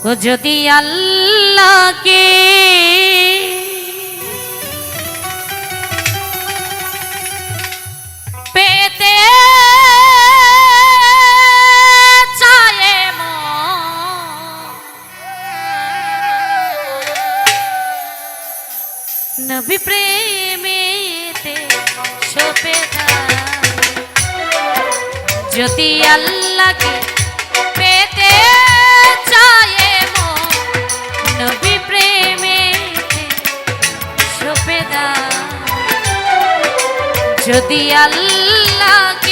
ও যদি আল্লাহকে পেতে প্রেমেতে ছোপে যদি আল্লাহকে যদি আল্লাহ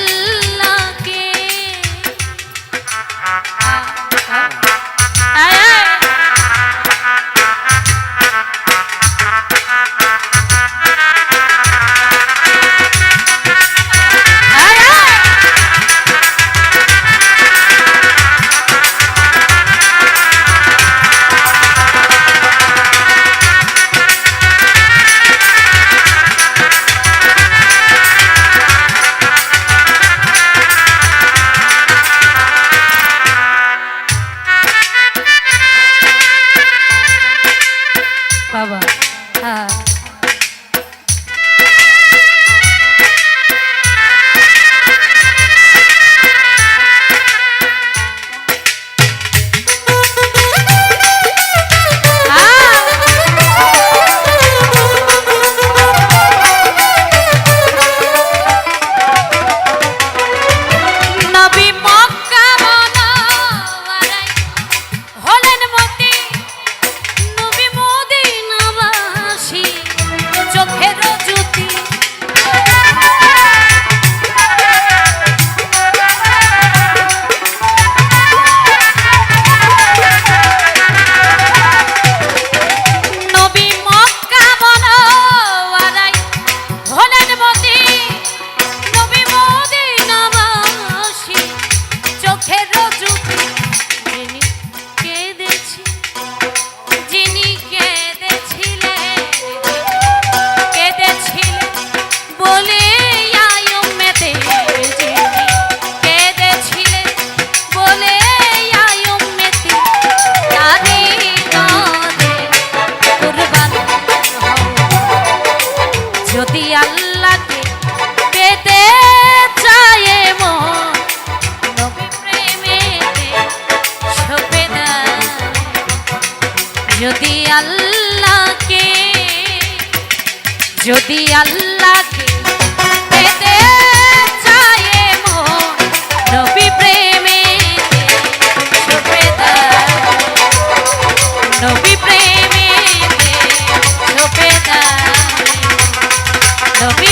Gönül বাবা। হ্যাঁ। যদি আল্লাহকে পেতে চায় মন নবী প্রেমে ছোপে নবী প্রেমে ছোপে নবী